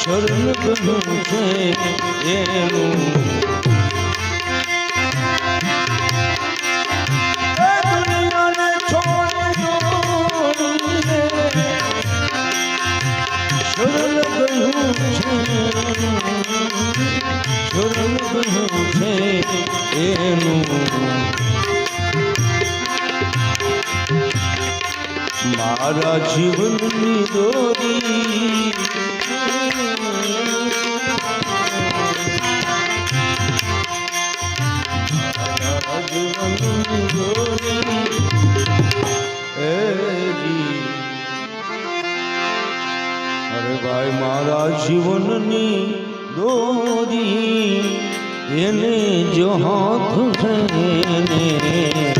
શરણ ગયું છે એનું જીવનની દોરી. જીવનની દોરી એ અરે ભાઈ મારા જીવનની દોરી. એને જો હાથ છે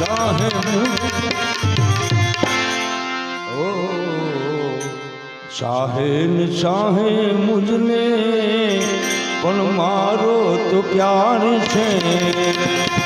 શાહે ઓ શાહેન શાહે મુજને પણ મારો તો પ્યાર છે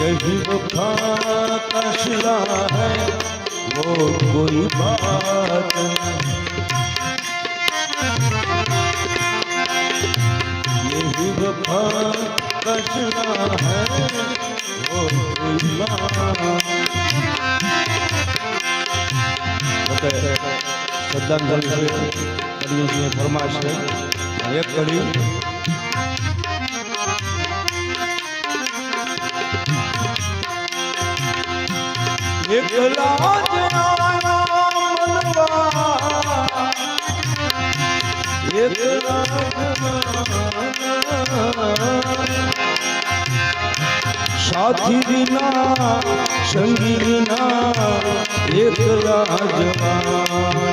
यही वफा का सिला है वो कोई बात नहीं यही वफा का सिला है वो कोई बात શ્રદ્ધાંજલિ છે. કડીની ફરમાશ એક એકલા સાથી વિના સંગી વિના એકલા જવાના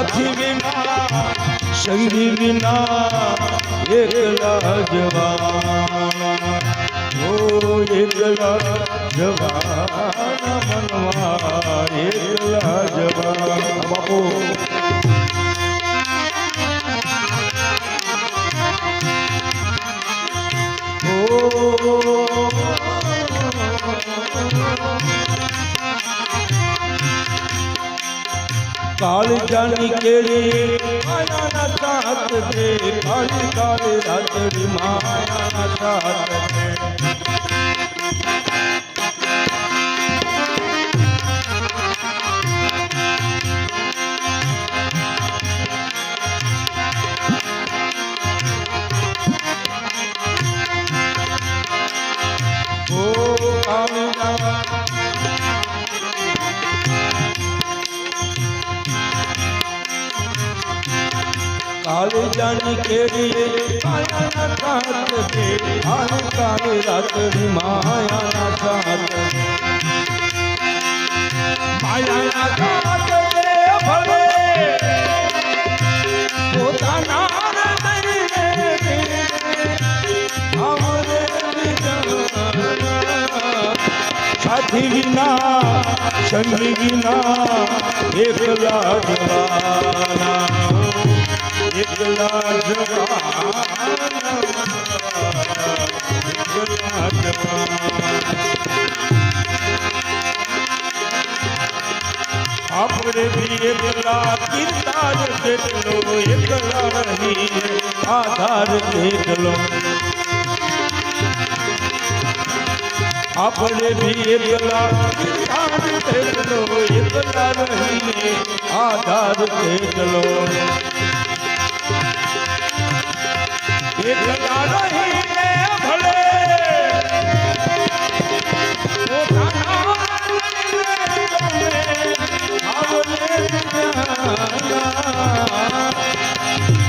સાથી વિના સંગી વિના એકલા જવાના ઓ એકલા જવાના મનવા એકલા જવાના બાપુ. કાળ જાની કેરી માયાના સાથ દે. કાળી કાળી રાતડી માયાના સાથ દે. ઓ કાળી કેરીએ કાયાના કાત દે આને કાળે રાતડી માયાના સાત માયાના કાત દે ભલે પોતાના હૃદયને આવરે વિના સાથી વિના સંગી વિના એકલા જવાના એકલા જવાના એકલા જવાના આપણે બી એકલા કિરદાર કેટલો એકલા રહી આધાર કેટલો આપણે બી એકલા કિરદાર કેટલો એકલા રહીને આધાર કેટલો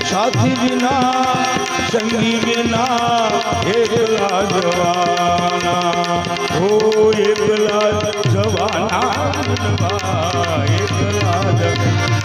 સાથી વિના સંગી વિના એકલા જવાના હો એકલા જવાના એકલા જવાના